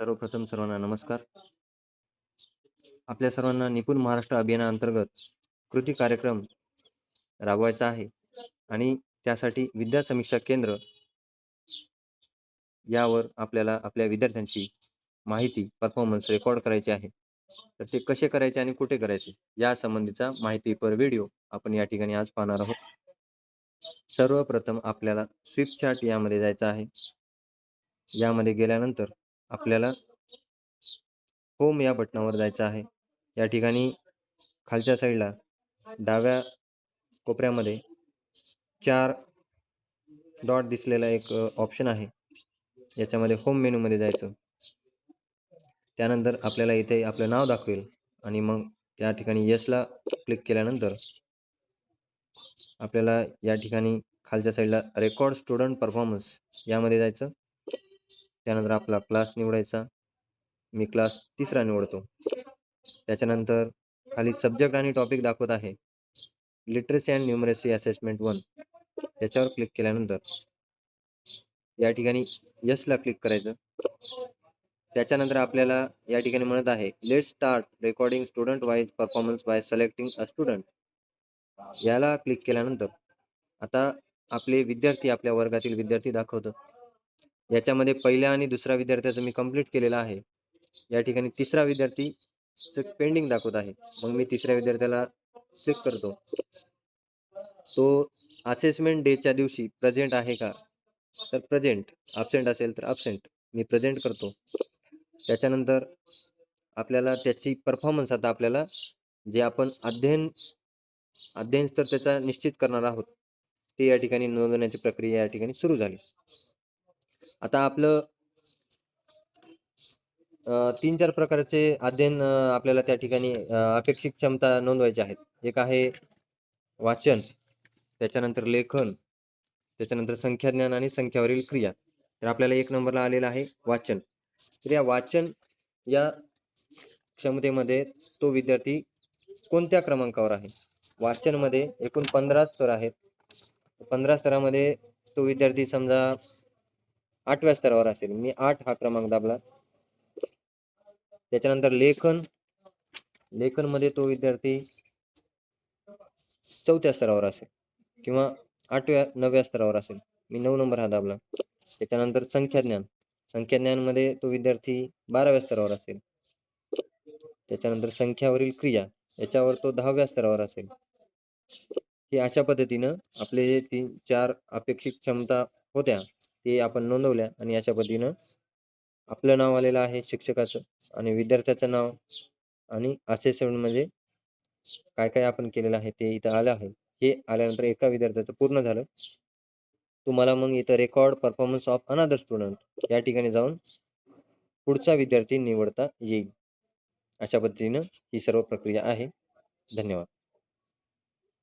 सर्वप्रथम सर्वांना नमस्कार. आपल्या सर्वांना निपुण महाराष्ट्र अभियानाअंतर्गत कृती कार्यक्रम राबवायचा आहे आणि त्यासाठी विद्या समीक्षा केंद्र यावर आपल्याला आपल्या विद्यार्थ्यांची माहिती परफॉर्मन्स रेकॉर्ड करायची आहे. तर ते कसे करायचे आणि कुठे करायचे या संबंधीचा माहितीपर व्हिडिओ आपण या ठिकाणी आज पाहणार आहोत. सर्वप्रथम आपल्याला स्विप चार्ट यामध्ये जायचं आहे. यामध्ये गेल्यानंतर आपल्याला होम या बटनावर जायचं आहे. या ठिकाणी खालच्या साईडला डाव्या कोपऱ्यामध्ये चार डॉट दिसलेला एक ऑप्शन आहे. याच्यामध्ये होम मेनूमध्ये जायचं. त्यानंतर आपल्याला इथे आपलं नाव दाखवेल आणि मग त्या ठिकाणी यसला क्लिक केल्यानंतर आपल्याला या ठिकाणी खालच्या साईडला रेकॉर्ड स्टुडंट परफॉर्मन्स यामध्ये जायचं. त्यानंतर आपला क्लास निवडायचा. मी क्लास तिसरा निवडतो. त्याच्यानंतर खाली सब्जेक्ट आणि टॉपिक दाखवत आहे. Literacy and numeracy assessment one त्याच्यावर क्लिक केल्यानंतर या ठिकाणी यशला क्लिक करायचं. त्याच्यानंतर आपल्याला या ठिकाणी म्हणत आहे let start recording student wise performance by selecting a student याला क्लिक केल्यानंतर आता आपले विद्यार्थी आपल्या वर्गातील विद्यार्थी दाखवतं. याच्यामध्ये पहिल्या आणि दुसऱ्या विद्यार्थ्याचं मी कंप्लीट केलेलं आहे. या ठिकाणी तिसरा विद्यार्थी पेंडिंग दाखवत आहे. मग मी तिसऱ्या विद्यार्थ्याला क्लिक करतो. तो असेसमेंट डेच्या दिवशी प्रेझेंट आहे का? तर प्रेझेंट अबसेंट असेल तर अबसेंट मी प्रेझेंट करतो. त्याच्यानंतर आपल्याला त्याची परफॉर्मन्स आता आपल्याला जे आपण अध्ययन अध्ययन तर त्याचा निश्चित करणार आहोत ते या ठिकाणी नोंदवण्याची प्रक्रिया या ठिकाणी सुरू झाली. आता आपलं तीन चार प्रकारचे अध्ययन आपल्याला त्या ठिकाणी अपेक्षित क्षमता नोंदवायची आहेत. एक आहे वाचन त्याच्यानंतर लेखन त्याच्यानंतर संख्याज्ञान आणि संख्यावरील क्रिया. तर आपल्याला एक नंबरला आलेला आहे वाचन. तर या वाचन या क्षमतेमध्ये तो विद्यार्थी कोणत्या क्रमांकावर आहे? वाचनमध्ये एकूण पंधरा स्तर आहेत. पंधरा स्तरामध्ये तो विद्यार्थी समजा आठव्या स्तरावर असेल. मी आठ हा क्रमांक दाबला. त्याच्यानंतर लेखन. लेखनमध्ये तो विद्यार्थी चौथ्या स्तरावर असेल किंवा आठव्या नवव्या स्तरावर असेल. मी नऊ नंबर हा दाबला. त्याच्यानंतर संख्याज्ञान संख्याज्ञानमध्ये तो विद्यार्थी बाराव्या स्तरावर असेल. त्याच्यानंतर संख्यावरील क्रिया. याच्यावर तो दहाव्या स्तरावर असेल. हे अशा पद्धतीनं आपले तीन चार अपेक्षित क्षमता होत्या. ते आपण नोंदवल्या आणि अशा पद्धतीनं आपलं नाव आलेलं आहे शिक्षकाचं आणि विद्यार्थ्याचं नाव आणि असेसमेंट म्हणजे काय काय आपण केलेलं आहे ते इथं आलं आहे. हे आल्यानंतर एका विद्यार्थ्याचं पूर्ण झालं. तुम्हाला मग इथं record performance of another student या ठिकाणी जाऊन पुढचा विद्यार्थी निवडता येईल. अशा पद्धतीनं ही सर्व प्रक्रिया आहे. धन्यवाद.